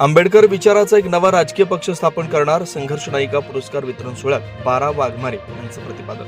आंबेडकर विचाराचा एक नवा राजकीय पक्ष स्थापन करणार संघर्ष नायिका पुरस्कार वितरण सोहळ्यात बारा वाघमारे यांचं प्रतिपादन.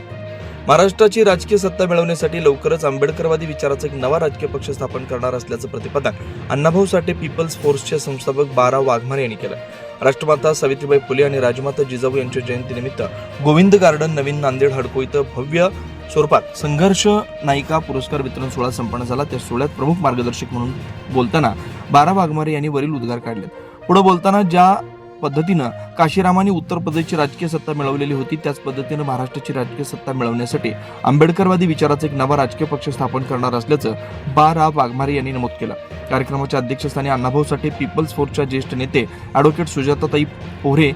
महाराष्ट्राची राजकीय सत्ता मिळवण्यासाठी लवकरच आंबेडकरवादी विचाराचा एक नवा राजकीय पक्ष स्थापन करणार असल्याचं प्रतिपादन अण्णाभाऊ साठे पीपल्स फोर्सचे संस्थापक बारा वाघमारे यांनी केलं. राष्ट्रमाता सावित्रीबाई फुले आणि राजमाता जिजाऊ यांच्या जयंतीनिमित्त गोविंद गार्डन नवीन नांदेड हडको इथं भव्य स्वरूपात संघर्ष नायिका पुरस्कार वितरण सोहळा संपन्न झाला. त्या सोहळ्यात प्रमुख मार्गदर्शक म्हणून बोलताना बारा वाघमारे यांनी वरील उद्गार काढले पुढे बोलताना ज्या पद्धतीनं काशीरामांनी उत्तर प्रदेशची राजकीय सत्ता मिळवलेली होती त्याच पद्धतीनं महाराष्ट्राची राजकीय सत्ता मिळवण्यासाठी आंबेडकरवादी विचाराचा एक नवा राजकीय पक्ष स्थापन करणार असल्याचं बा रा वाघमारे यांनी नमूद केलं. कार्यक्रमाच्या अध्यक्षस्थानी अण्णाभाऊ साठे पीपल्स फोर्सच्या ज्येष्ठ नेते अॅडव्होकेट सुजाताताई पोहरे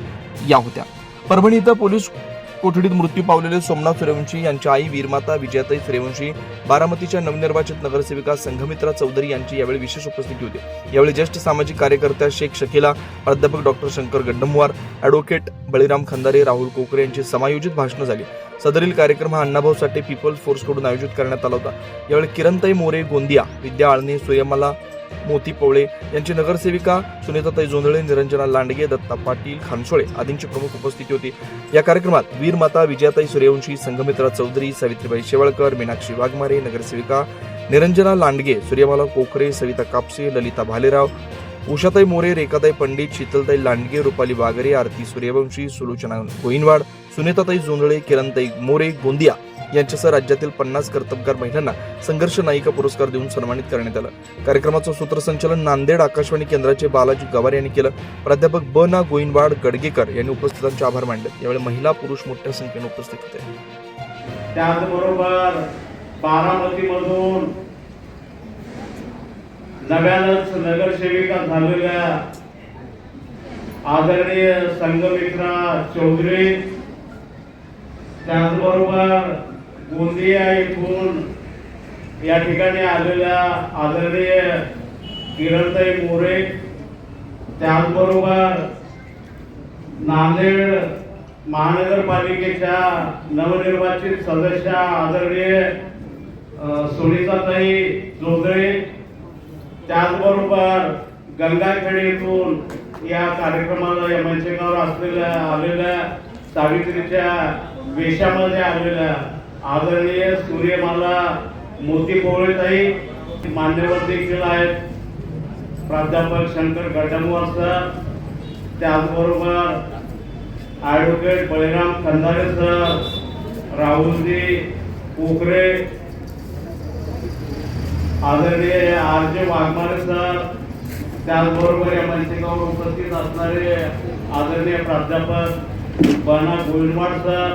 या होत्या. परभणी इथं पोलीस कोठडीत मृत्यू पावलेले सोमनाथ सूर्यवंशी यांच्या आई वीरमाता विजयाताई सूर्यवंशी बारामतीच्या नवनिर्वाचित नगरसेविका संघमित्रा चौधरी यांची यावेळी विशेष उपस्थिती होती. यावेळी ज्येष्ठ सामाजिक कार्यकर्त्या शेख शकीला प्राध्यापक डॉक्टर शंकर गड्डमवार अॅडव्होकेट बळीराम खंदारे राहुल कोकरे यांची समायोजित भाषणं झाली. सदरील कार्यक्रम हा अण्णाभाऊ साठे पीपल्स फोर्सकडून आयोजित करण्यात आला होता. यावेळी किरणताई मोरे गोंदिया विद्या आळणे सूर्यमाला मोती पवळे यांची नगरसेविका सुनीताताई जोंधळे निरंजना लांडगे दत्ता पाटील खानसोळे आदींची प्रमुख उपस्थिती होती. या कार्यक्रमात वीरमाता विजयाताई सूर्यवंशी संघमित्रा चौधरी सावित्रीबाई शेवाळकर मीनाक्षी वाघमारे नगरसेविका निरंजना लांडगे सूर्यमाला कोखरे सविता कापसे ललिता भालेराव उषाताई मोरे रेखाताई पंडित शीतलताई लांडगे रुपाली वागरे आरती सूर्यवंशी सुलोचना गोईनवाड सुनीताताई जोंधळे किरणताई मोरे गोंदिया यांच्यासह राज्यातील पन्नास कर्तबगार महिलांना संघर्ष नायिका पुरस्कार देऊन सन्मानित करण्यात आलं. कार्यक्रमाचं सूत्रसंचालन नांदेड आकाशवाणी केंद्राचे बालाजी गवार यांनी केलं. प्राध्यापक ब ना गोईनवाड गडगेकर यांनी उपस्थितांचे आभार मानले. यावेळी महिला पुरुष मोठ्या संख्येने उपस्थित होते. त्याचबरोबर बारामतीमधून नव्यानंच नगरसेविका झालेल्या आदरणीय संघमित्रा चौधरी त्याचबरोबर गोंदिया येथून या ठिकाणी आलेल्या आदरणीय किरणताई मोरे त्याचबरोबर नांदेड महानगरपालिकेच्या नवनिर्वाचित सदस्या आदरणीय सुनीताताई जोंधळे त्याचबरोबर गंगाखेड येथून या कार्यक्रमाला या मंचकावर असलेल्या आलेल्या सावित्रीच्या वेशामध्ये आलेल्या आदरणीय सूर्यमाला मोती पोवळेताई मान्यवर देखील आहेत. प्राध्यापक शंकर गडमवार सर त्याचबरोबर ॲडव्होकेट बळीराम खंदारे सर राहुलजी कोकरे आदरणीय आर जे वाघमारे सर त्याचबरोबर या मंचिकावर उपस्थित असणारे आदरणीय प्राध्यापक बना गोविंदवाड सर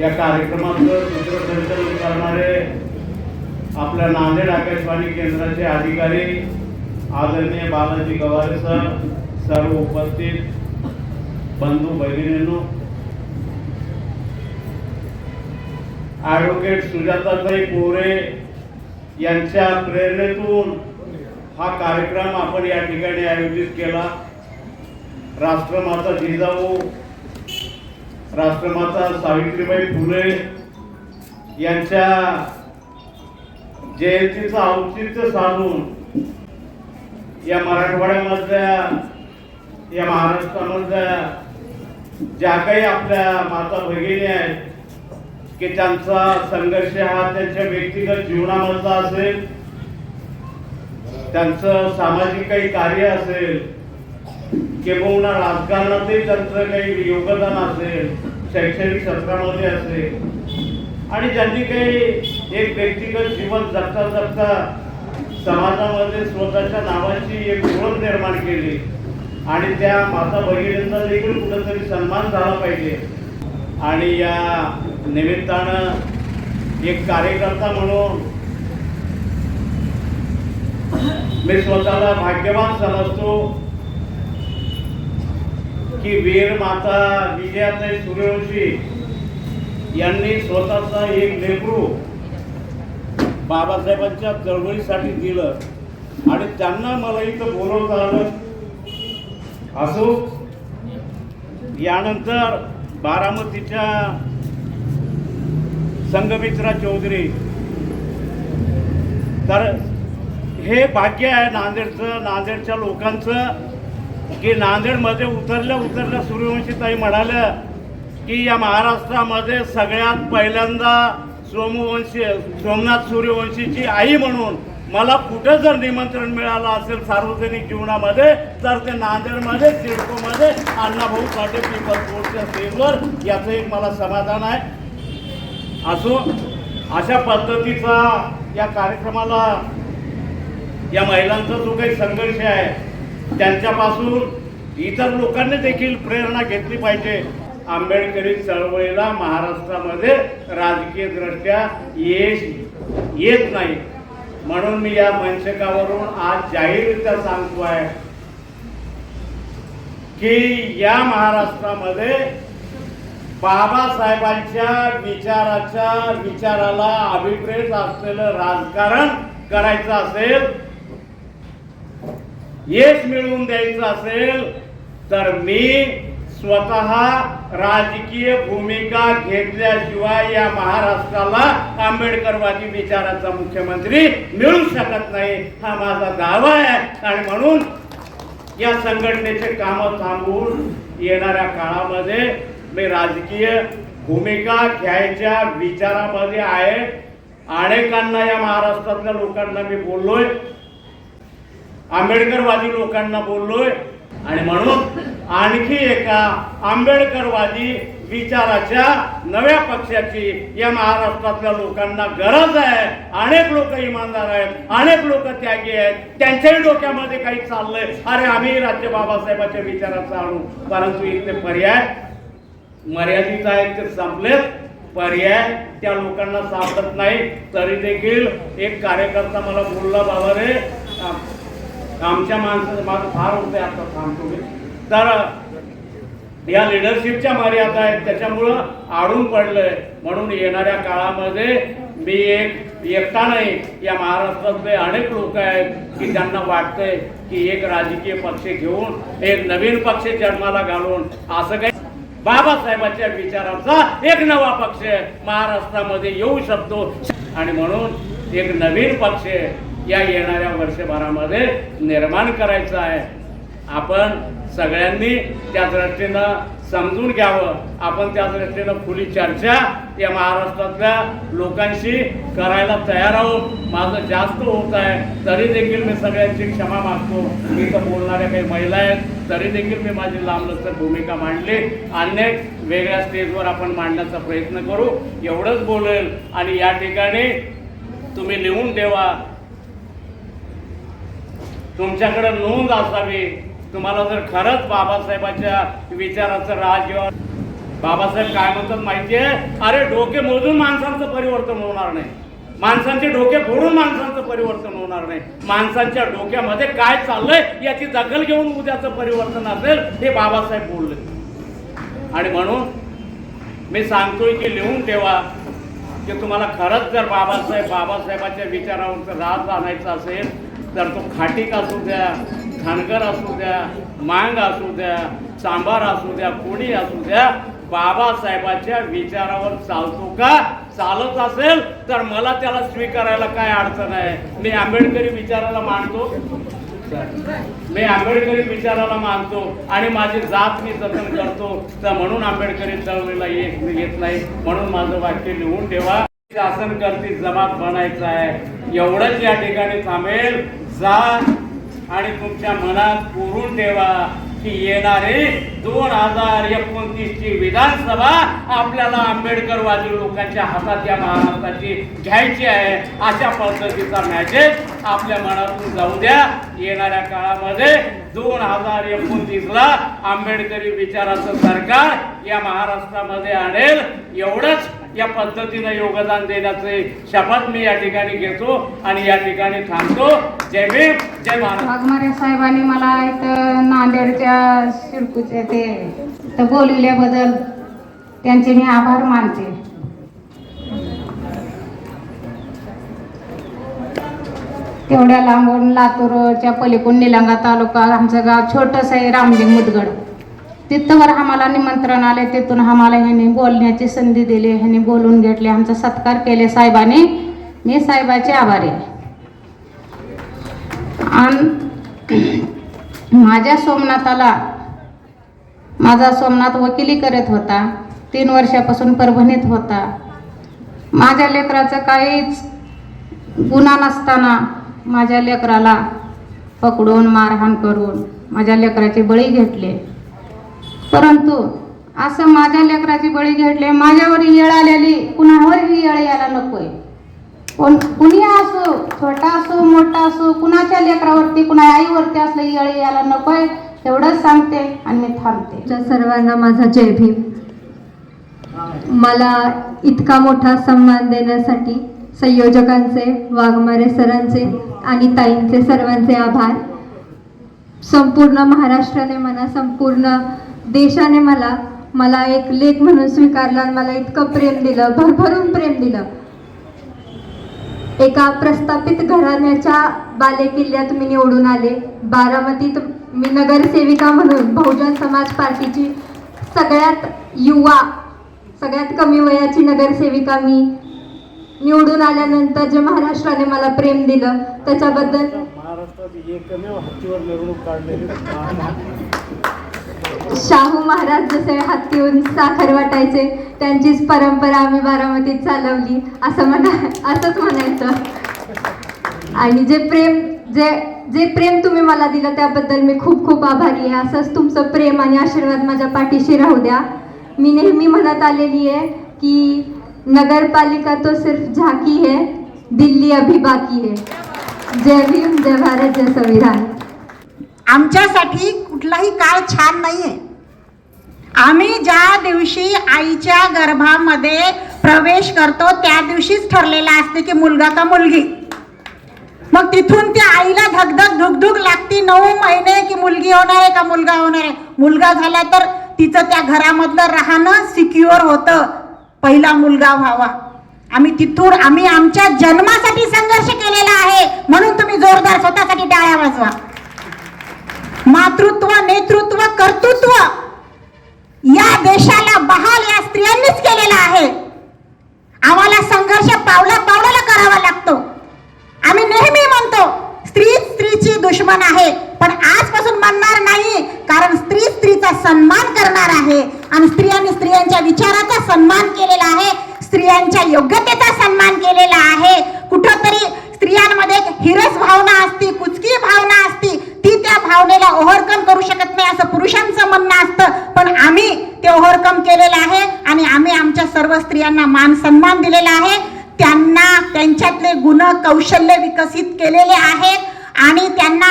या कार्यक्रमाचं सूत्रसंचालन करणारे आपल्या नांदेड आकाशवाणी केंद्राचे अधिकारी आदरणीय बालाजी गवारे सर सर्व उपस्थित बंधू भगिनींनो. ॲडव्होकेट सुजाताताई कोरे यांच्या प्रेरणेतून हा कार्यक्रम आपण या ठिकाणी आयोजित केला. राष्ट्रमाता जिजाऊ राष्ट्रमाता सावित्रीबाई फुले यांच्या जयंतीचं औचित्य साधून या मराठवाड्यामधल्या या महाराष्ट्रामधल्या ज्या काही आपल्या माता भगिनी आहेत की त्यांचा संघर्ष हा त्यांच्या व्यक्तिगत जीवनामधला असेल त्यांचं सामाजिक काही कार्य असेल किंबहुना राजकारणातही त्यांचं काही योगदान असेल शैक्षणिक सत्रामध्ये असेल आणि ज्यांनी काही एक व्यक्तिगत जीवन जगता जगता समाजामध्ये स्वतःच्या नावाची एक ओळख निर्माण केली आणि त्या माता भगिनींचा देखील कुठंतरी सन्मान झाला पाहिजे. आणि या निमित्तानं एक कार्यकर्ता म्हणून मी स्वतःला भाग्यवान समजतो. की वीर माता विजयाताई सूर्यवंशी यांनी स्वतःचा एक लेकरू बाबासाहेबांच्या चळवळीसाठी दिलं. आणि त्यांना मला इथं बोलवता आलं. असो यानंतर बारामतीच्या संगमित्रा चौधरी. तर हे भाग्य आहे नांदेडचं नांदेडच्या लोकांचं. की नांदेडमध्ये उतरल्या उतरल्या सूर्यवंशीताई म्हणाल्या की या महाराष्ट्रामध्ये सगळ्यात पहिल्यांदा सोमवंशी सोमनाथ सूर्यवंशीची आई म्हणून मला कुठं जर निमंत्रण मिळालं असेल सार्वजनिक जीवनामध्ये तर ते नांदेडमध्ये सिडकोमध्ये अण्णाभाऊ साठे पीपल्स कोर्टच्या स्टेजवर याचं एक मला समाधान आहे. असो अशा पद्धतीचा या कार्यक्रमाला या महिलांचा जो काही संघर्ष आहे त्यांच्यापासून इतर लोकांनी देखील प्रेरणा घेतली पाहिजे. आंबेडकरी चळवळीला महाराष्ट्रामध्ये राजकीय दृष्ट्या यश येत नाही. म्हणून मी या मंचकावरून आज जाहीररित्या सांगतो आहे की या महाराष्ट्रामध्ये बाबासाहेबांच्या विचाराच्या विचाराला अभिप्रेत असलेलं राजकारण करायचं असेल यश मिळवून द्यायचं असेल तर मी स्वतः राजकीय भूमिका घेतल्याशिवाय या महाराष्ट्राला आंबेडकरवादी विचाराचा मुख्यमंत्री मिळू शकत नाही. हा माझा दावा आहे. आणि म्हणून या संघटनेचे कामं थांबवून येणाऱ्या काळामध्ये मी राजकीय भूमिका घ्यायच्या विचारामध्ये आहे. अनेकांना या महाराष्ट्रातल्या लोकांना मी बोललोय. आंबेडकरवादी लोकांना बोललोय. आणि म्हणून आणखी एका आंबेडकरवादी विचाराच्या नव्या पक्षाची या महाराष्ट्रातल्या लोकांना गरज आहे. अनेक लोक इमानदार आहेत अनेक लोक त्यागी आहेत. त्यांच्याही डोक्यामध्ये काही चाललंय. अरे आम्ही राज्य बाबासाहेबांच्या विचाराचा आणू. परंतु इथले पर्याय मर्यादित आहेत ते संपलेत. पर्याय त्या लोकांना सापडत नाही. तरी देखील एक कार्यकर्ता मला बोलला बाबा रे आमच्या माणसाचं माझं फार होतंय आता थांबतो मी तर या लिडरशिपच्या मर्यादा आहेत त्याच्यामुळं आडून पडलंय. म्हणून येणाऱ्या काळामध्ये मी एक एकटा नाही या महाराष्ट्रातले अनेक लोक आहेत की त्यांना वाटतंय की एक राजकीय पक्ष घेऊन एक नवीन पक्ष जन्माला घालून असं काही बाबासाहेबांच्या विचाराचा एक नवा पक्ष महाराष्ट्रामध्ये येऊ शकतो. आणि म्हणून एक नवीन पक्ष या येणाऱ्या वर्षभरामध्ये निर्माण करायचं आहे. आपण सगळ्यांनी त्या दृष्टीनं समजून घ्यावं. आपण त्या दृष्टीनं खुली चर्चा या महाराष्ट्रातल्या लोकांशी करायला तयार आहोत. माझं जास्त होत आहे तरी देखील मी सगळ्यांची क्षमा मागतो. मी तर बोलणाऱ्या काही महिला आहेत तरी देखील मी माझी लांबलचक भूमिका मांडली. अनेक वेगळ्या स्टेजवर आपण मांडण्याचा प्रयत्न करू. एवढंच बोलेल. आणि या ठिकाणी तुम्ही लिहून ठेवा. तुमच्याकडे नोंद असावी. तुम्हाला जर खरंच बाबासाहेबांच्या विचाराचं राज्य बाबासाहेब काय म्हणतात माहितीये? अरे डोके मोजून माणसांचं परिवर्तन होणार नाही. माणसांचे डोके फोडून माणसांचं परिवर्तन होणार नाही. माणसांच्या डोक्यामध्ये काय चाललंय याची दखल घेऊन उद्याचं परिवर्तन असेल हे बाबासाहेब बोलले. आणि म्हणून मी सांगतोय की लिहून ठेवा की तुम्हाला खरंच जर बाबासाहेब बाबासाहेबांच्या विचारावरचं राज आणायचं असेल तर तो खाटीक असू द्या खानकर असू द्या मांग असू द्या सांबार असू द्या कोणी असू द्या बाबासाहेबांच्या विचारावर चालतो का? चालत असेल तर मला त्याला स्वीकारायला काय अडचण आहे? मी आंबेडकरी विचाराला मानतो. मी आंबेडकरी विचाराला मानतो. आणि माझी जात मी जतन करतो. तर म्हणून आंबेडकरी चळवळीला मी येत नाही. म्हणून माझं वाक्य लिहून ठेवा. शासन करती जमात बनायचं आहे. एवढंच या ठिकाणी थांबेल. जा आणि तुमच्या मनात पुरून ठेवा की येणारे दोन हजार एकोणतीस ची विधानसभा आपल्याला आंबेडकरवादी लोकांच्या हातात या महाराष्ट्राची घ्यायची आहे. अशा पद्धतीचा मॅसेज आपल्या मनातून जाऊ द्या. येणाऱ्या काळामध्ये दोन हजार एकोणतीस ला आंबेडकरी विचाराचं सरकार या महाराष्ट्रामध्ये आणेल. एवढंच. या पद्धतीनं योगदान देण्याचे शपथ मी या ठिकाणी घेतो आणि या ठिकाणी थांबतो. जय भीम जय महाराज वाघमारे साहेबांनी मला इथं नांदेडच्या शिरकूचे ते इथं बोलविल्याबद्दल त्यांचे मी आभार मानते. तेवढ्या लांबून लातूरच्या पलीकडून निलंगा तालुका आमचं गाव छोटंसं आहे रामलिंग मुदगड. तिथवर आम्हाला निमंत्रण आले तिथून आम्हाला ह्यांनी बोलण्याची संधी दिली ह्यांनी बोलून घेतले आमचा सत्कार केले. साहेबाने मी साहेबाचे आभारी आणि माझ्या सोमनाथाला माझा सोमनाथ वकिली करत होता तीन वर्षापासून परभणीत होता. माझ्या लेकराचं काहीच गुन्हा नसताना माझ्या लेकराला पकडून मारहाण करून माझ्या लेकराचे बळी घेतले. परंतु असं माझ्या लेकराची बळी घेतले माझ्यावर येळ आलेली कुणावरही येळ यायला नकोय. कोण कुणी असो छोटा असो मोठा असो कुणाच्या लेकरावरती कुणा आईवरती असलं येळ यायला नकोय तेवढंच सांगते आणि मी थांबते. सर्वांना माझा जय भीम. मला इतका मोठा सन्मान देण्यासाठी संयोजकांचे वाघमारे सरांचे आणि ताईंचे सर्वांचे आभार. संपूर्ण महाराष्ट्राने मला संपूर्ण देशाने मला मला एक लेख म्हणून स्वीकारला आणि मला इतकं प्रेम दिलं भरभरून प्रेम दिलं. एका प्रस्थापित घराण्याच्या बालेकिल्ल्यात मी निवडून आले. बारामतीत मी नगरसेविका म्हणून बहुजन समाज पार्टीची सगळ्यात युवा सगळ्यात कमी वयाची नगरसेविका मी निवडून आल्यानंतर जे महाराष्ट्राने मला प्रेम दिलं त्याच्याबद्दल शाहू महाराज जसे हत्तीहून साखर वाटायचे त्यांचीच परंपरा आम्ही बारामतीत चालवली. असं म्हणा असंच म्हणायचं. आणि जे प्रेम जे जे प्रेम तुम्ही मला दिलं त्याबद्दल मी खूप खूप आभारी आहे. असंच तुमचं प्रेम आणि आशीर्वाद माझ्या पाठीशी राहू द्या. मी नेहमी म्हणत आलेली आहे की नगरपालिका तो सिर्फ झाकी है दिल्ली अभी बाकी है. जय भीम जय भारत जय संविधान. आमच्यासाठी कुठलाही काळ छान नाही आहे आम्ही ज्या दिवशी आईच्या गर्भामध्ये प्रवेश करतो त्या दिवशीच ठरलेला असते की मुलगा का मुलगी. मग तिथून त्या आईला धगधग धुकधुक लागती नऊ महिने की मुलगी होणार आहे का मुलगा होणार आहे. मुलगा झाला तर तिचं त्या घरामधलं राहणं सिक्युअर होतं. पहिला मुलगा व्हावा. आम्ही तिथून आम्ही आमच्या जन्मासाठी संघर्ष केलेला आहे. म्हणून तुम्ही जोरदार स्वतःसाठी टाळ्या वाजवा. मातृत्व नेतृत्व कर्तृत्व. या देशाला बहाल या स्त्रियांनीच केलेला आहे. आम्हाला संघर्ष पावला पावलाला करावा लागतो. आम्ही नेहमी म्हणतो स्त्री स्त्रीची दुश्मन आहे पण आजपासून म्हणणार नाही कारण स्त्री स्त्रीचा सन्मान करणार आहे. आणि स्त्रियांनी स्त्रियांच्या विचाराचा सन्मान केलेला आहे स्त्रियांच्या योग्यतेचा सन्मान केलेला आहे. कुठंतरी स्त्रियांमध्ये एक हिरस भावना असती कुचकी भावना असती ती त्या भावनेला ओव्हरकम करू शकत नाही असं पुरुषांचं म्हणणं असतं. पण आम्ही ते ओव्हरकम केलेलं आहे आणि आम्ही आमच्या सर्व स्त्रियांना मान सन्मान दिलेला आहे. त्यांना त्यांच्यातले गुण कौशल्य विकसित केलेले आहेत आणि त्यांना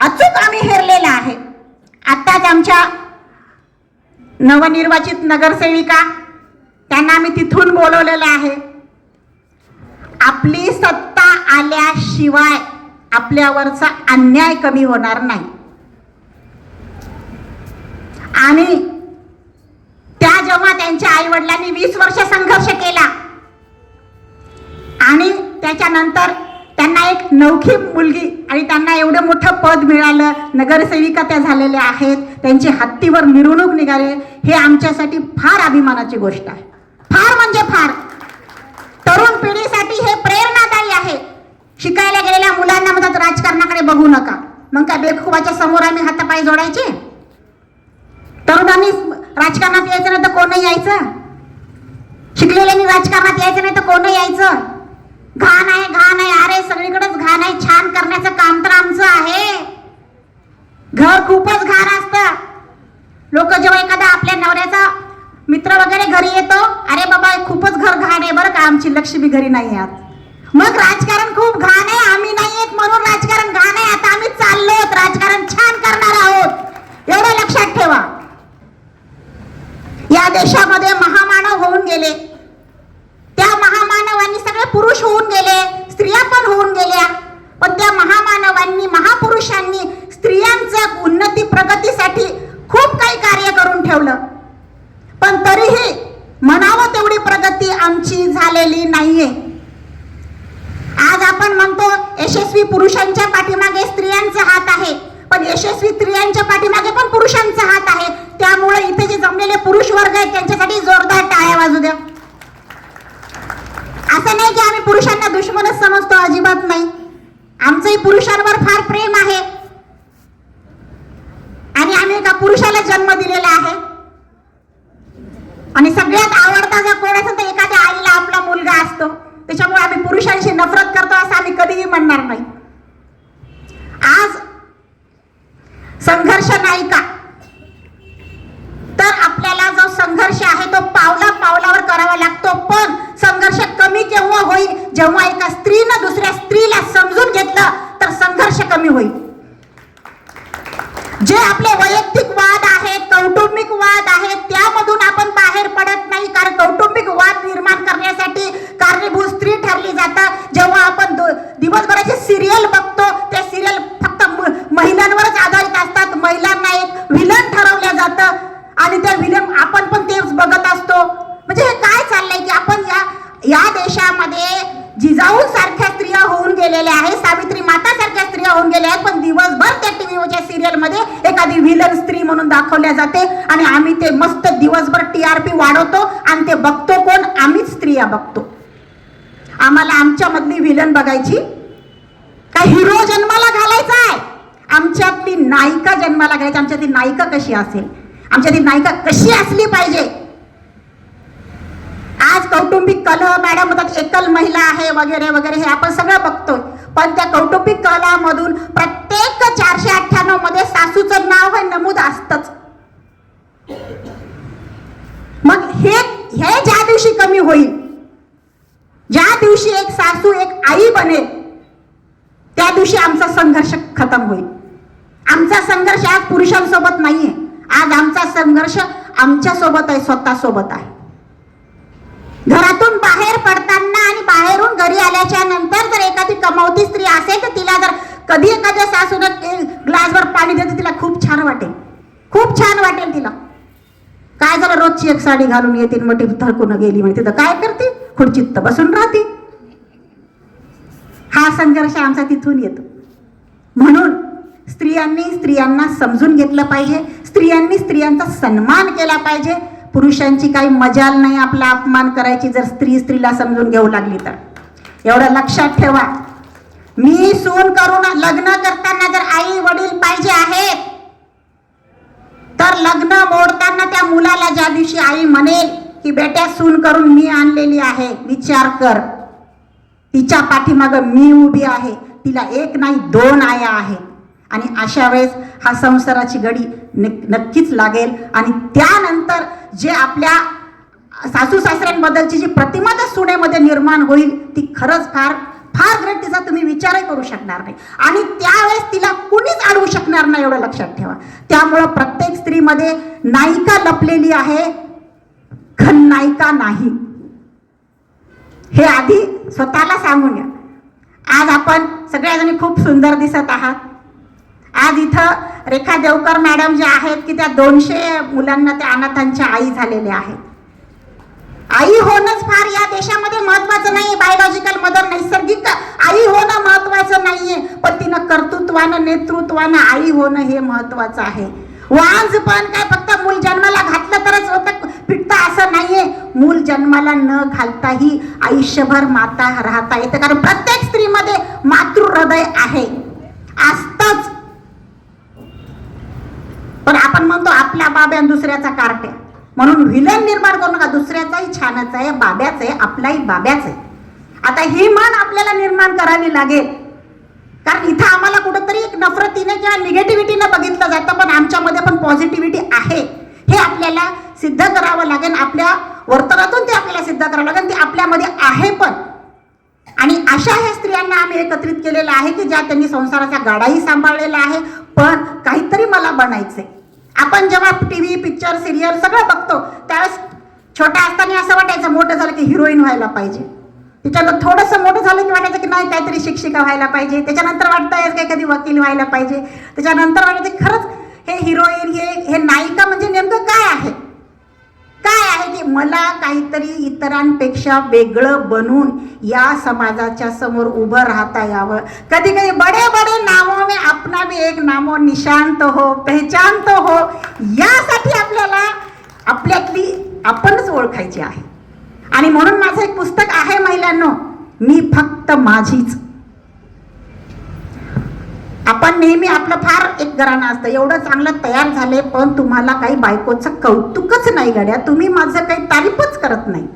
अचूक आम्ही हेरलेलं आहे. आत्ताच आमच्या नवनिर्वाचित नगरसेविका त्यांना आम्ही तिथून बोलवलेलं आहे. आपली सत्ता आल्याशिवाय आपल्यावरचा अन्याय कमी होणार नाही. आणि त्या जेव्हा त्यांच्या आई वडिलांनी वीस वर्ष संघर्ष केला आणि त्याच्यानंतर त्यांना एक नवखी मुलगी आणि त्यांना एवढं मोठं पद मिळालं नगरसेविका त्या झालेल्या आहेत त्यांची हत्तीवर मिरवणूक निघाले हे आमच्यासाठी फार अभिमानाची गोष्ट आहे. फार म्हणजे फार. तरुण पिढीसाठी हे शिकायला गेलेल्या मुलांना म्हणतात राजकारणाकडे बघू नका. मग काय बेखुबाच्या समोर आम्ही हातापाय जोडायचे? तरुणांनी राजकारणात यायचं नाही तर कोण यायचं? शिकलेल्यांनी राजकारणात यायचं नाही तर कोण यायचं? घाण आहे घाण आहे अरे सगळीकडेच घाण आहे. छान करण्याचं काम तर आमचं आहे. घर खूपच घाण असतं. लोक जेव्हा एखादा आपल्या नवऱ्याचा मित्र वगैरे घरी येतो अरे बाबा खूपच घर घाण आहे बरं का आमची लक्ष्मी घरी नाही आहात मग राज खूप घाण आहे आम्ही नाही येत म्हणून राजकारण घाण आहे आता आम्ही चाललो आहोत राजकारण छान करणार आहोत एवढं लक्षात ठेवा या देशामध्ये महामानव होऊन गेले त्या महामानवांनी सगळे पुरुष होऊन गेले स्त्रिया पण होऊन गेल्या पण त्या महामानवांनी महापुरुषांनी स्त्रियांचं उन्नती प्रगतीसाठी खूप काही कार्य करून ठेवलं पण तरीही म्हणावं तेवढी प्रगती आमची झालेली नाहीये आज आपण म्हणतो यशस्वी पुरुषांच्या पाठीमागे स्त्रियांचा हात आहे पण यशस्वी स्त्रियांच्या पाठीमागे पण पुरुषांचा हात आहे त्यामुळे इथे जे जमलेले पुरुष वर्ग आहेत त्यांच्यासाठी जोरदार टाळ्या वाजू द्या. असं नाही की आम्ही पुरुषांना दुश्मनच समजतो अजिबात नाही. आमचंही पुरुषांवर फार प्रेम आहे. आणि आम्ही एका पुरुषाला जन्म दिलेला आहे. आणि सगळ्या आवडता जर कोण असेल तर एखाद्या आईला आपला मुलगा असतो त्याच्यामुळे आम्ही पुरुषांशी नफरत करतो असं आम्ही कधीही म्हणणार नाही आज संघर्ष नायिका तर आपल्याला जो संघर्ष आहे तो पावला पावलावर करावा लागतो पण संघर्ष कमी केव्हा होईल जेव्हा एका स्त्रीनं दुसऱ्या स्त्रीला समजून घेतलं तर संघर्ष कमी होईल जे आपले वैयक्तिक वाद आहेत कौटुंबिक वाद आहेत त्यामधून आपण बाहेर पडत नाही कारण कौटुंबिक वाद निर्माण करण्यासाठी कारणीभूत स्त्री ठरली जातं जेव्हा आपण दो- दिवसभराचे सिरियल बघतो. ते सिरियल फक्त महिलांवरच आधारित असतात. महिलांना एक विलन ठरवलं जातं. आणि त्या विलन आपण पण तेच बघत असतो. म्हणजे हे काय चाललंय की आपण या या देशामध्ये जिजाऊ सारख्या स्त्रिया होऊन गेलेल्या आहेत. सावित्री माता सारख्या स्त्रिया होऊन गेल्या आहेत. पण दिवसभर त्या टीव्हीच्या सिरियलमध्ये एखादी विलन स्त्री म्हणून दाखवल्या जाते. आणि आम्ही ते मस्त दिवसभर टीआरपी वाढवतो आणि ते बघतो कोण? आम्हीच स्त्रिया बघतो. आम्हाला आमच्या बघायची? का हिरो जन्माला घालायचा आहे? आमच्यातली नायिका जन्माला घालायची. आमच्यातली नायिका कशी असेल? आमच्यातली नायिका कशी असली पाहिजे? आज कौटुंबिक कलह मॅडम म्हणतात एकल महिला आहे वगैरे वगैरे हे आपण सगळं बघतोय. पण त्या कौटुंबिक कलहामधून प्रत्येक चारशे अठ्ठ्याण्णवमध्ये सासूचं नाव हे नमूद असतच. मग हे हे ज्या दिवशी कमी होईल दिवशी एक सासू एक आई बनेल त्या दिवशी आमचा संघर्ष खतम होईल. आमचा संघर्ष आज पुरुषांसोबत नाहीये. आज आमचा संघर्ष आमच्यासोबत आहे स्वतःसोबत आहे. घरातून बाहेर पडताना आणि बाहेरून घरी आल्याच्यानंतर जर एखादी कमावती स्त्री असेल तर तिला जर कधी एखाद्या सासून ग्लासभर पाणी देते तिला खूप छान वाटेल. खूप छान वाटेल तिला. काय झालं? रोजची एक साडी घालून येते मोठी थळकून गेली म्हणजे तिथं काय करते? खुर्चीत तर बसून राहते. हा संघर्ष आमचा तिथून येतो. म्हणून स्त्रियांनी स्त्रियांना समजून घेतलं पाहिजे. स्त्रियांनी स्त्रियांचा सन्मान केला पाहिजे. पुरुषांची काही मजाल नाही आपला अपमान करायची जर स्त्री स्त्रीला समजून घेऊ लागली तर. एवढं लक्षात ठेवा. मी सून करून लग्न करताना जर आई वडील पाहिजे आहेत तर लग्न मोडताना त्या मुलाला ज्या दिवशी आई म्हणेल की बेट्या सून करून मी आणलेली आहे विचार कर. तिच्या पाठीमाग मी उभी आहे. तिला एक नाही दोन आया आहे आणि अशा वेळेस हा संसाराची गडी नक्कीच लागेल. आणि त्यानंतर जे आपल्या सासू सासऱ्यांबद्दलची जी प्रतिमा त्या सुनेमध्ये निर्माण होईल ती खरंच फार फार ग्रेट तिचा तुम्ही विचारही करू शकणार नाही. आणि त्यावेळेस तिला कुणीच अडवू शकणार नाही एवढं लक्षात ठेवा. त्यामुळं प्रत्येक स्त्रीमध्ये नायिका लपलेली आहे खननायिका नाही. हे आधी स्वतःला सांगून घ्या. आज आपण सगळ्याजणी खूप सुंदर दिसत आहात. आज इथं रेखा देवकर मॅडम जे आहेत की त्या दोनशे मुलांना त्या अनाथांच्या आई झालेल्या आहेत. आई होणंच फार या देशामध्ये महत्वाचं नाही बायोलॉजिकल मदर नैसर्गिक. आई होणं महत्वाचं नाहीये पण तिनं कर्तृत्वानं नेतृत्वानं आई होणं हे महत्वाचं आहे. वांज पण काय फक्त मूल जन्माला घातलं तरच होतं पिटता असं नाहीये. मूल जन्माला न घालताही आयुष्यभर माता राहता येते कारण प्रत्येक स्त्रीमध्ये मातृ हृदय आहे. असतच. पण आपण म्हणतो आपल्या बाब्या आणि दुसऱ्याचा कारट्या म्हणून विलन निर्माण करू नका. दुसऱ्याचाही छानच आहे बाब्याच आहे आपलाही बाब्याच आहे. आता ही मन आपल्याला निर्माण करावी लागेल. कारण इथं आम्हाला कुठंतरी एक नफरतीने किंवा निगेटिव्हिटीनं बघितलं जातं पण आमच्यामध्ये पण पॉझिटिव्हिटी आहे. हे आपल्याला सिद्ध करावं लागेल. आपल्या वर्तनातून ते आपल्याला सिद्ध करावं लागेल. ते आपल्यामध्ये आहे पण. आणि अशा ह्या स्त्रियांना आम्ही एकत्रित केलेलं आहे की ज्या त्यांनी संसाराचा गाडाही सांभाळलेला आहे. पण काहीतरी मला बनायचंय. आपण जेव्हा टी व्ही पिक्चर सिरियल सगळं बघतो त्यावेळेस छोट्या असताना असं वाटायचं मोठं झालं की हिरोईन व्हायला पाहिजे. तिच्यानंतर थोडंसं मोठं झालं की वाटायचं की नाही काहीतरी शिक्षिका व्हायला पाहिजे. त्याच्यानंतर वाटतं काय कधी वकील व्हायला पाहिजे. त्याच्यानंतर वाटायचं की खरंच हे हिरोईन हे हे नायिका म्हणजे नेमकं काय आहे? काय आहे की मला काहीतरी इतरांपेक्षा वेगळं बनून या समाजाच्या समोर उभं राहता यावं? कधी कधी बडे बडे नामो में अपना भी एक नामो निशांत हो पहचानत हो. यासाठी आपल्याला आपल्यातली आपणच ओळखायची आहे. आणि म्हणून माझं एक पुस्तक आहे महिलांनो. मी फक्त माझीच. आपण नेहमी आपलं फार एक घराणं असतं. एवढं चांगलं तयार झाले पण तुम्हाला काही बायकोचं कौतुकच नाही गड्या. तुम्ही माझं काही तारीफच करत नाही.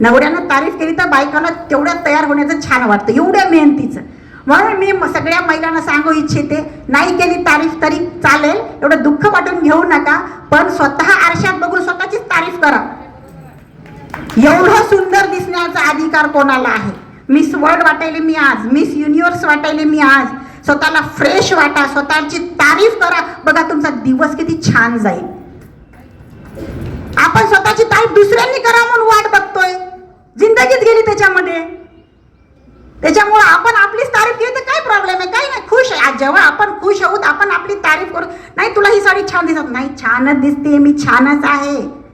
नवऱ्यानं तारीफ केली तर बायकाला तेवढ्या तयार होण्याचं छान वाटतं. एवढ्या मेहनतीचं. म्हणून मी सगळ्या महिलांना सांगू इच्छिते नाही केली तारीफ तरी चालेल. एवढं दुःख वाटून घेऊ नका पण स्वतः आरशात बघून स्वतःचीच तारीफ करा. एवढं सुंदर दिसण्याचा अधिकार कोणाला आहे? मिस वर्ल्ड वाटायले मी आज. मिस युनिव्हर्स वाटायले मी आज. स्वतःला फ्रेश वाटा स्वतःची तारीफ करा. बघा तुमचा दिवस किती छान जाईल. आपण स्वतःची तारीफ दुसऱ्यांनी करा म्हणून वाट बघतोय. जिंदगीत गेली त्याच्यामध्ये. त्याच्यामुळे आपण आपलीच तारीफ केली तर काय प्रॉब्लेम आहे? काही नाही. खुश आहे. जेव्हा आपण खुश आहोत आपण आपली तारीफ करू. नाही तुला ही साडी छान दिसत नाही. छानच दिसते मी छानच आहे.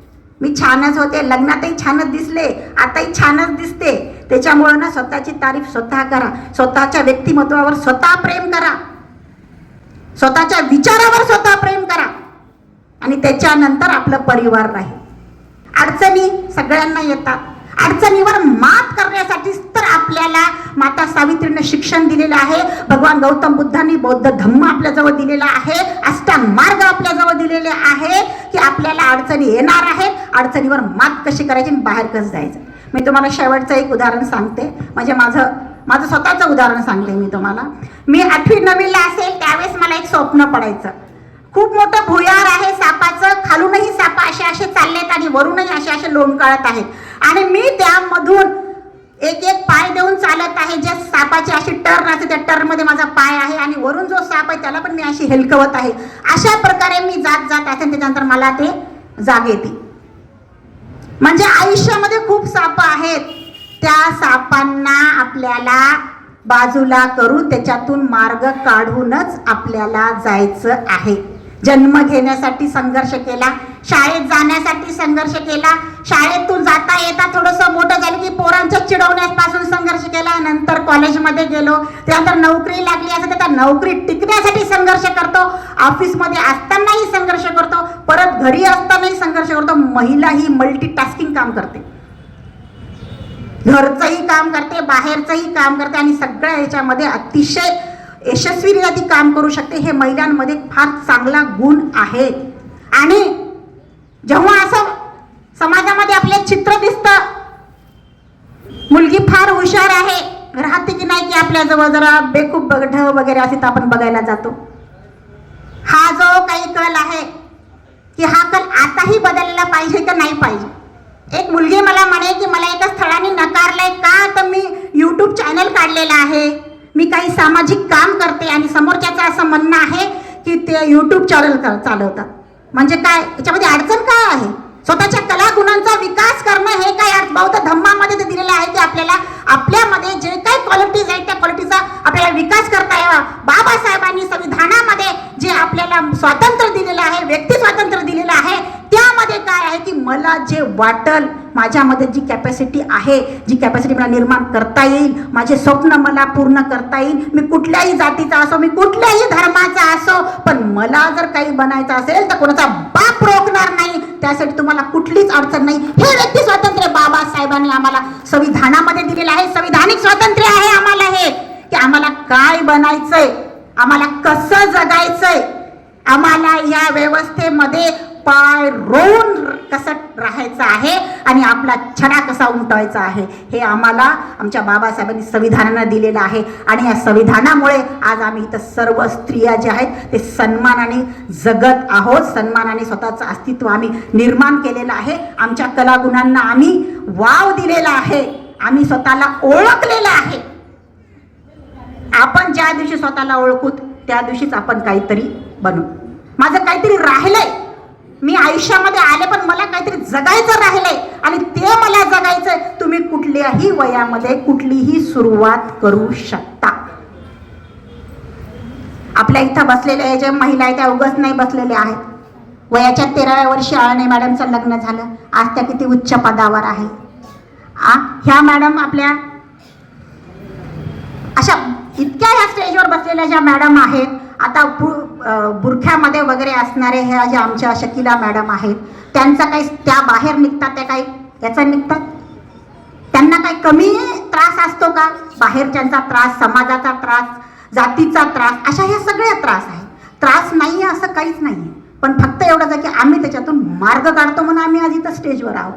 मी छानच होते लग्नातही छानच दिसले आताही छानच दिसते. त्याच्यामुळं ना स्वतःची तारीफ स्वतः करा. स्वतःच्या व्यक्तिमत्वावर स्वतः प्रेम करा. स्वतःच्या विचारावर स्वतः प्रेम करा. आणि त्याच्यानंतर आपलं परिवार राहील. अडचणी सगळ्यांना येतात. अडचणीवर मात करण्यासाठीच तर आपल्याला माता सावित्रीनं शिक्षण दिलेलं आहे. भगवान गौतम बुद्धांनी बौद्ध धम्म आपल्याजवळ दिलेला आहे. अष्टांग मार्ग आपल्याजवळ दिलेले आहे की आपल्याला अडचणी येणार आहेत. अडचणीवर मात कशी करायची आणि बाहेर कसं जायचं? मी तुम्हाला शेवटचं एक उदाहरण सांगते. म्हणजे माझं माझं स्वतःचं उदाहरण सांगते मी तुम्हाला. मी आठवी नवीला असेल त्यावेळेस मला एक स्वप्न पडायचं. खूप मोठं भुयार आहे सापाचं. खालूनही साप असे असे चाललेत आणि वरूनही असे असे लोंबकाळत आहेत. आणि मी त्यामधून एक एक पाय देऊन चालत आहे. ज्या सापाचे अशी टर्न असते त्या टर्नमध्ये माझा पाय आहे आणि वरून जो साप आहे त्याला पण मी अशी हेलकवत आहे. अशा प्रकारे मी जात जात असेल त्याच्यानंतर मला ते जाग येते. म्हणजे आयुष्यामध्ये खूप साप आहेत. त्या सापांना आपल्याला बाजूला करून त्याच्यातून मार्ग काढूनच आपल्याला जायचं आहे. जन्म घेण्यासाठी संघर्ष केला शाळेत जाण्यासाठी संघर्ष केला शाळेतून जाता येता थोडंसं मोठं झालं की पोरांच्या चिडवण्यापासून संघर्ष केला नंतर कॉलेजमध्ये गेलो. त्यानंतर नोकरी लागली असं त्याचा त्या नोकरी टिकण्यासाठी संघर्ष करतो. ऑफिसमध्ये असतानाही संघर्ष करतो. परत घरी असतानाही संघर्ष करतो. महिला ही मल्टीटास्किंग काम करते. घरचंही काम करते बाहेरचंही काम करते आणि सगळ्या याच्यामध्ये अतिशय यशस्वीरित्या ती काम करू शकते हे महिलांमध्ये फार चांगला गुण आहे. आणि जेव्हा असं समाजामध्ये आपले चित्र दिसतं मुलगी फार हुशार आहे राहते की नाही की आपल्या जवळ जरा बेकूब बघ वगैरे असे तर आपण बघायला जातो. हा जो काही कल आहे की हा कल आताही बदलला पाहिजे का नाही पाहिजे? एक मुलगी मला म्हणे की मला एका स्थळाने नकारलंय का? तर मी यूट्यूब चॅनल काढलेला आहे. मी काही सामाजिक काम करते आणि समोरच्याचं असं म्हणणं आहे की ते यूट्यूब चॅनल चालवतात. म्हणजे काय? याच्यामध्ये अडचण काय आहे? स्वतःच्या कलागुणांचा विकास करणं हे काय अर्थ- बौद्ध धम्मामध्ये ते दिलेलं आहे की आपल्याला आपल्यामध्ये जे काही क्वालिटीज आहेत त्या क्वालिटीचा आपल्याला विकास करता यावा. बाबासाहेबांनी संविधानामध्ये जे आपल्याला स्वातंत्र्य दिलेलं आहे व्यक्ती स्वातंत्र्य दिलेलं आहे त्यामध्ये काय आहे की मला जे वाटल माझ्यामध्ये जी कॅपॅसिटी आहे जी कॅपॅसिटी मला निर्माण करता येईल माझे स्वप्न मला पूर्ण करता येईल मी कुठल्याही जातीचा असो मी कुठल्याही धर्माचा असो पण मला जर काही बनायचं असेल तर कोणाचा नाही त्यासाठी तुम्हाला कुठलीच अडचण नाही. हे व्यक्ती स्वातंत्र्य बाबासाहेबांनी आम्हाला संविधानामध्ये दिलेलं आहे. संविधानिक स्वातंत्र्य आहे आम्हाला हे. की आम्हाला काय बनायचंय? आम्हाला कसं जगायचंय? आम्हाला या व्यवस्थेमध्ये पाय रोवून कसं राहायचं आहे आणि आपला छडा कसा उमटवायचा आहे? हे आम्हाला आमच्या बाबासाहेबांनी संविधानानं दिलेलं आहे. आणि या संविधानामुळे आज आम्ही इथं सर्व स्त्रिया ज्या आहेत ते सन्मानाने जगत आहोत. सन्मानाने स्वतःचं अस्तित्व आम्ही निर्माण केलेलं आहे. आमच्या कलागुणांना आम्ही वाव दिलेला आहे. आम्ही स्वतःला ओळखलेलं आहे. आपण ज्या दिवशी स्वतःला ओळखू त्या दिवशीच आपण काहीतरी बनू. माझं काहीतरी राहिलंय. मी आयुष्यामध्ये आले पण मला काहीतरी जगायचं राहिलंय आणि ते मला जगायचंय. तुम्ही कुठल्याही वयामध्ये कुठलीही सुरुवात करू शकता. आपल्या इथं बसलेल्या ज्या महिला आहेत त्या उगच नाही बसलेल्या आहेत. वयाच्या तेराव्या वर्षी आळणे मॅडमचं लग्न झालं. आज त्या किती उच्च पदावर आहे. आ ह्या मॅडम आपल्या अशा इतक्या ह्या स्टेजवर बसलेल्या ज्या मॅडम आहेत आता बु- बुरख्यामध्ये वगैरे असणारे ह्या ज्या आमच्या शकिला मॅडम आहेत त्यांचा काही त्या बाहेर निघतात त्या काही याचा निघतात? त्यांना काही कमी त्रास असतो का? बाहेरच्यांचा त्रास समाजाचा त्रास जातीचा त्रास अशा ह्या सगळ्या त्रास आहे त्रास नाही आहे असं काहीच नाही आहे पण फक्त एवढंच आहे की आम्ही त्याच्यातून मार्ग काढतो म्हणून आम्ही आज इथं स्टेजवर आहोत.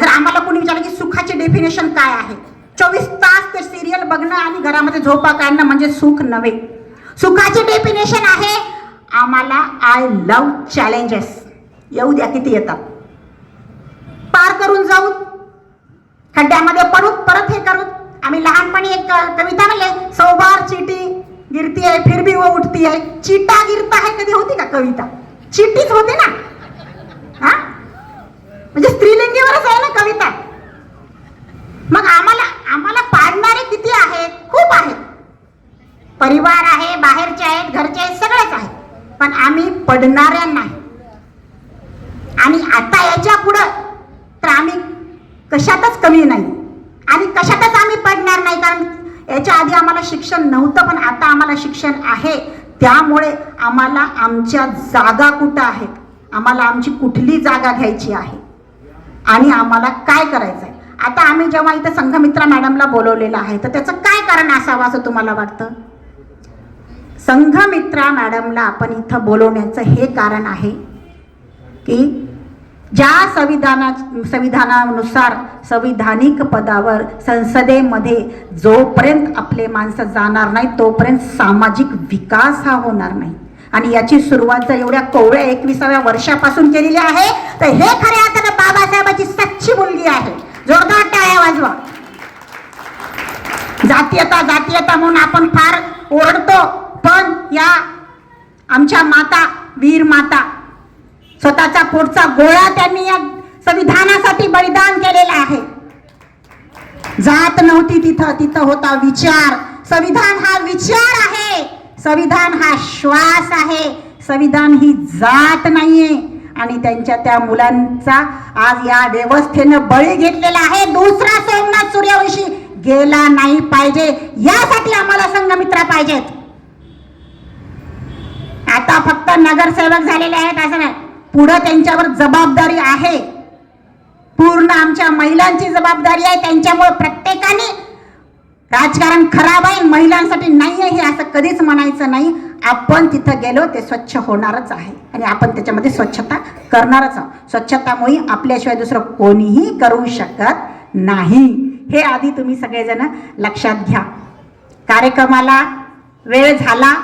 जर आम्हाला कोणी विचारलं की सुखाचे डेफिनेशन काय आहे? चोवीस तास ते सिरियल बघणं आणि घरामध्ये झोपा काढणं म्हणजे सुख नव्हे. सुखाचे डेफिनेशन आहे आम्हाला आय लव चॅलेंजेस येऊ द्या किती येतात? पार करून जाऊ खड्ड्यामध्ये पडू परत हे करू. आम्ही लहानपणी एक कविता म्हणले सौभार चिटी गिरती आहे फिर भी वो उठती आहे चिटा गिरता आहे कधी होती का कविता? चिटीच होते ना? हा? म्हणजे स्त्रीलिंगीवरच आहे ना कविता. मग आम्हाला आम्हाला पाडणारे किती आहेत? खूप आहेत. परिवार आहे बाहेरचे आहेत घरचे आहेत सगळेच आहेत. पण आम्ही पडणाऱ्या नाही. आणि आता याच्या पुढं तर आम्ही कशातच कमी नाही. आणि कशातच आम्ही पडणार नाही कारण याच्या आधी आम्हाला शिक्षण नव्हतं पण आता आम्हाला शिक्षण आहे. त्यामुळे आम्हाला आमच्या जागा कुठं आहेत? आम्हाला आमची कुठली जागा घ्यायची आहे? आणि आम्हाला काय करायचं आहे आता आम्ही जेव्हा इथं संघमित्रा मॅडमला बोलवलेलं आहे तर त्याचं काय कारण असावं असं तुम्हाला वाटतं? संघमित्रा मॅडमला आपण इथं बोलवण्याचं हे कारण आहे की ज्या संविधाना संविधानानुसार संविधानिक पदावर संसदेमध्ये जोपर्यंत आपले माणसं जाणार नाही तोपर्यंत सामाजिक विकास हा होणार नाही. आणि याची सुरुवात जर एवढ्या कोवळ्या एकविसाव्या वर्षापासून केलेली आहे तर हे खऱ्या अर्थानं बाबासाहेबाची सच्ची मुलगी आहे. जोरदार टाळ्या वाजवा. जातीयता जातीयता म्हणून आपण फार ओरडतो. पण या आमच्या माता वीर माता स्वतःचा पोटचा गोळा त्यांनी या संविधानासाठी बलिदान केलेला आहे. जात नव्हती तिथं तिथं होता विचार. संविधान हा विचार आहे. संविधान हा श्वास आहे. संविधान ही जात नाहीये. आणि त्यांच्या त्या मुलांचा आज या व्यवस्थेनं बळी घेतलेला आहे. दुसरा सोमनाथ सूर्यवंशी गेला नाही पाहिजे. यासाठी आम्हाला संघमित्रा पाहिजेत. आता फक्त नगरसेवक झालेले आहेत असं नाही. पुढं त्यांच्यावर जबाबदारी आहे. पूर्ण आमच्या महिलांची जबाबदारी आहे त्यांच्यामुळे प्रत्येकाने राजकारण खराब आहे महिलांसाठी नाही आहे हे असं कधीच म्हणायचं नाही. आपण तिथं गेलो ते स्वच्छ होणारच आहे. आणि आपण त्याच्यामध्ये स्वच्छता करणारच आहोत. स्वच्छतामुळे आपल्याशिवाय दुसरं कोणीही करू शकत नाही. हे आधी तुम्ही सगळेजण लक्षात घ्या. कार्यक्रमाला वेळ झाला.